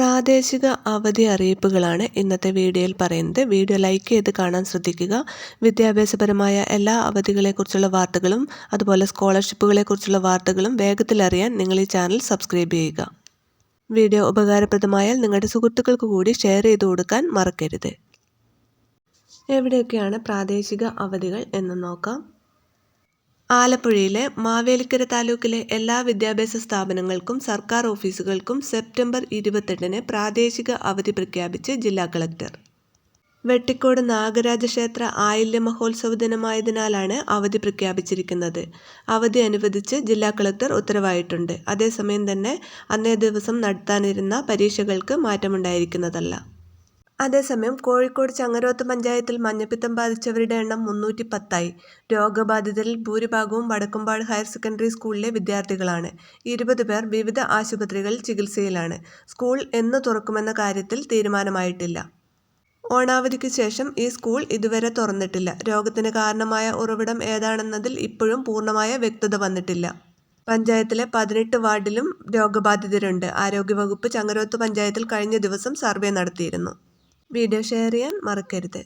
പ്രാദേശിക അവധി അറിയിപ്പുകളാണ് ഇന്നത്തെ വീഡിയോയിൽ പറയുന്നത്. വീഡിയോ ലൈക്ക് ചെയ്ത് കാണാൻ ശ്രദ്ധിക്കുക. വിദ്യാഭ്യാസപരമായ എല്ലാ അവധികളെക്കുറിച്ചുള്ള വാർത്തകളും അതുപോലെ സ്കോളർഷിപ്പുകളെക്കുറിച്ചുള്ള വാർത്തകളും വേഗത്തിൽ അറിയാൻ നിങ്ങൾ ഈ ചാനൽ സബ്സ്ക്രൈബ് ചെയ്യുക. വീഡിയോ ഉപകാരപ്രദമായാൽ നിങ്ങളുടെ സുഹൃത്തുക്കൾക്ക് കൂടി ഷെയർ ചെയ്ത് കൊടുക്കാൻ മറക്കരുത്. എവിടെയൊക്കെയാണ് പ്രാദേശിക അവധികൾ എന്ന് നോക്കാം. ആലപ്പുഴയിലെ മാവേലിക്കര താലൂക്കിലെ എല്ലാ വിദ്യാഭ്യാസ സ്ഥാപനങ്ങൾക്കും സർക്കാർ ഓഫീസുകൾക്കും സെപ്റ്റംബർ ഇരുപത്തെട്ടിന് പ്രാദേശിക അവധി പ്രഖ്യാപിച്ച് ജില്ലാ കളക്ടർ. വെട്ടിക്കോട് നാഗരാജ ക്ഷേത്ര ആയില്യ മഹോത്സവ ദിനമായതിനാലാണ് അവധി പ്രഖ്യാപിച്ചിരിക്കുന്നത്. അവധി അനുവദിച്ച് ജില്ലാ കളക്ടർ ഉത്തരവായിട്ടുണ്ട്. അതേസമയം തന്നെ അന്നേ ദിവസം നടത്താനിരുന്ന പരീക്ഷകൾക്ക് മാറ്റമുണ്ടായിരിക്കുന്നതല്ല. അതേസമയം കോഴിക്കോട് ചങ്ങരോത്ത് പഞ്ചായത്തിൽ മഞ്ഞപ്പിത്തം ബാധിച്ചവരുടെ എണ്ണം മുന്നൂറ്റി പത്തായി രോഗബാധിതരിൽ ഭൂരിഭാഗവും വടക്കുംപാട് ഹയർ സെക്കൻഡറി സ്കൂളിലെ വിദ്യാർത്ഥികളാണ്. ഇരുപത് പേർ വിവിധ ആശുപത്രികളിൽ ചികിത്സയിലാണ്. സ്കൂൾ എന്ന് തുറക്കുമെന്ന കാര്യത്തിൽ തീരുമാനമായിട്ടില്ല. ഓണാവധിക്ക് ശേഷം ഈ സ്കൂൾ ഇതുവരെ തുറന്നിട്ടില്ല. രോഗത്തിന് കാരണമായ ഉറവിടം ഏതാണെന്നതിൽ ഇപ്പോഴും പൂർണമായ വ്യക്തത വന്നിട്ടില്ല. പഞ്ചായത്തിലെ പതിനെട്ട് വാർഡിലും രോഗബാധിതരുണ്ട്. ആരോഗ്യവകുപ്പ് ചങ്ങരോത്ത് പഞ്ചായത്തിൽ കഴിഞ്ഞ ദിവസം സർവേ നടത്തിയിരുന്നു. വീഡിയോ ഷെയർ ചെയ്യാൻ മറക്കരുത്.